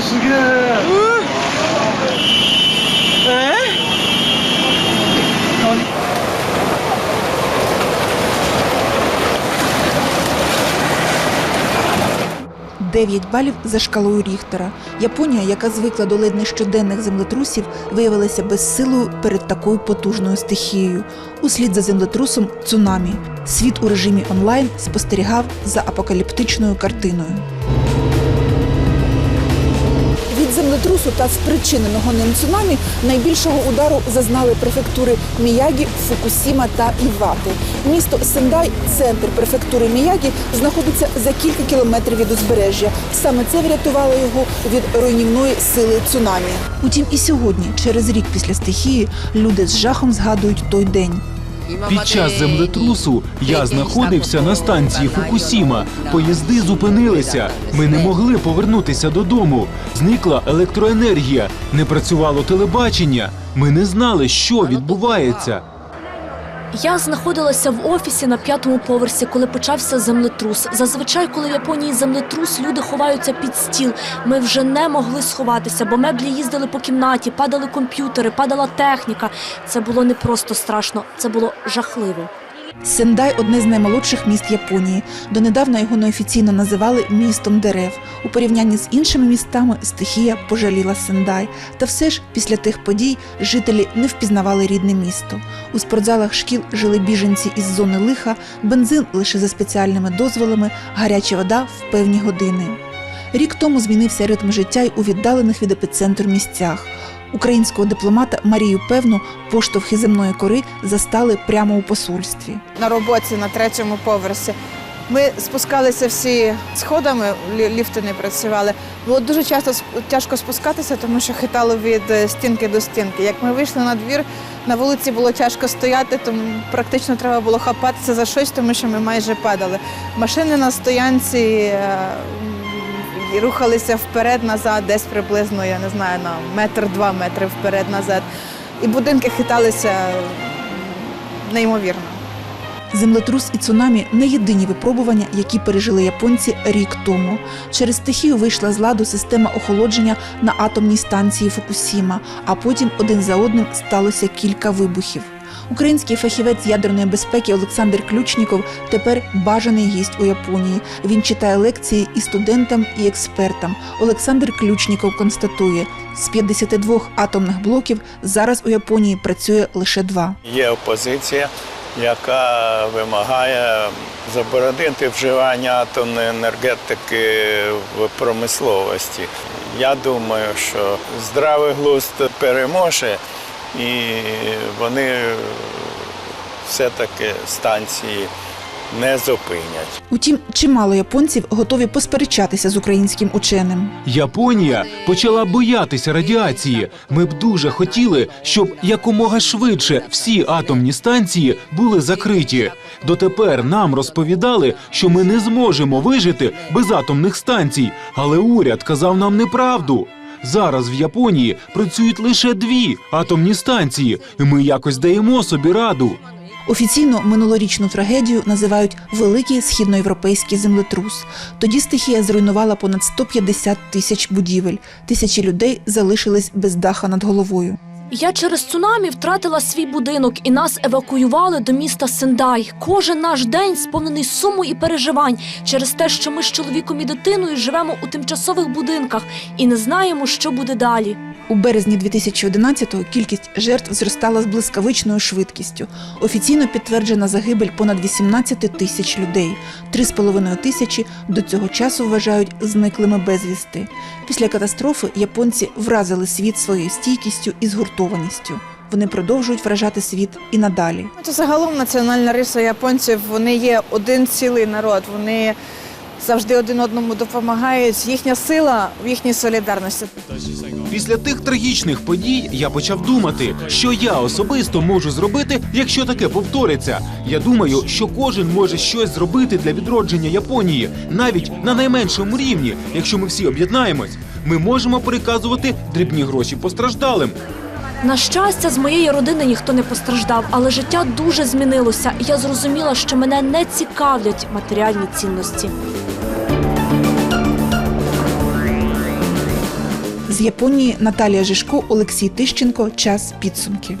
すげえ 9 балів за шкалою Ріхтера. Японія, яка звикла до ледь не щоденних землетрусів, виявилася безсилою перед такою потужною стихією. Услід за землетрусом цунамі. Світ у режимі онлайн спостерігав за апокаліптичною картиною. Землетрусу та спричиненого ним цунамі найбільшого удару зазнали префектури Міягі, Фукусіма та Івати. Місто Сендай, центр префектури Міягі, знаходиться за кілька кілометрів від узбережжя. Саме це врятувало його від руйнівної сили цунамі. Утім, і сьогодні, через рік після стихії, люди з жахом згадують той день. Під час землетрусу я знаходився на станції Фукусіма. Поїзди зупинилися. Ми не могли повернутися додому. Зникла електроенергія, не працювало телебачення. Ми не знали, що відбувається. Я знаходилася в офісі на п'ятому поверсі, коли почався землетрус. Зазвичай, коли в Японії землетрус, люди ховаються під стіл. Ми вже не могли сховатися, бо меблі їздили по кімнаті, падали комп'ютери, падала техніка. Це було не просто страшно, це було жахливо. Сендай одне з наймолодших міст Японії. Донедавна його неофіційно називали містом дерев. У порівнянні з іншими містами стихія пожаліла Сендай. Та все ж після тих подій жителі не впізнавали рідне місто. У спортзалах шкіл жили біженці із зони лиха, бензин лише за спеціальними дозволами, гаряча вода в певні години. Рік тому змінився ритм життя й у віддалених від епіцентру місцях. Українського дипломата Марію Певну поштовхи земної кори застали прямо у посольстві. на роботі на третьому поверсі. Ми спускалися всі сходами, ліфти не працювали. Було дуже часто тяжко спускатися, тому що хитало від е, стінки до стінки. Як ми вийшли на двір, на вулиці було тяжко стояти, тому практично треба було хапатися за щось, тому що ми майже падали. Машини на стоянці е, і рухалися вперед-назад, десь приблизно, я не знаю, на метр-два метри вперед-назад. І будинки хиталися неймовірно. Землетрус і цунамі не єдині випробування, які пережили японці рік тому. Через стихію вийшла з ладу система охолодження на атомній станції Фукусіма, а потім один за одним сталося кілька вибухів. Український фахівець ядерної безпеки Олександр Ключніков тепер бажаний гість у Японії. Він читає лекції і студентам, і експертам. Олександр Ключніков констатує, з 52 атомних блоків зараз у Японії працює лише два. Є опозиція, яка вимагає заборонити вживання атомної енергетики в промисловості. Я думаю, що здравий глузд переможе, і вони все-таки станції не зупинять. Утім, чимало японців готові посперечатися з українським ученим. Японія почала боятися радіації. Ми б дуже хотіли, щоб якомога швидше всі атомні станції були закриті. Дотепер нам розповідали, що ми не зможемо вижити без атомних станцій, але уряд казав нам неправду. Зараз в Японії працюють лише дві атомні станції, і ми якось даємо собі раду. Офіційно минулорічну трагедію називають Великий східноєвропейський землетрус. Тоді стихія зруйнувала понад 150 тисяч будівель. Тисячі людей залишились без даха над головою. Я через цунамі втратила свій будинок і нас евакуювали до міста Сендай. Кожен наш день сповнений суму і переживань через те, що ми з чоловіком і дитиною живемо у тимчасових будинках і не знаємо, що буде далі. У березні 2011-го кількість жертв зростала з блискавичною швидкістю. Офіційно підтверджена загибель понад 18 тисяч людей. 3,5 тисячі до цього часу вважають зниклими безвісти. Після катастрофи японці вразили світ своєю стійкістю і згуртованістю. Вони продовжують вражати світ і надалі. Ну, То загалом національна риса японців вони є один цілий народ. Вони завжди один одному допомагають. Їхня сила в їхній солідарності. Після тих трагічних подій я почав думати, що я особисто можу зробити, якщо таке повториться. Я думаю, що кожен може щось зробити для відродження Японії, навіть на найменшому рівні. Якщо ми всі об'єднаємось, ми можемо переказувати дрібні гроші постраждалим. На щастя, з моєї родини ніхто не постраждав, але життя дуже змінилося, я зрозуміла, що мене не цікавлять матеріальні цінності. З Японії Наталія Жишко, Олексій Тищенко. Час підсумки.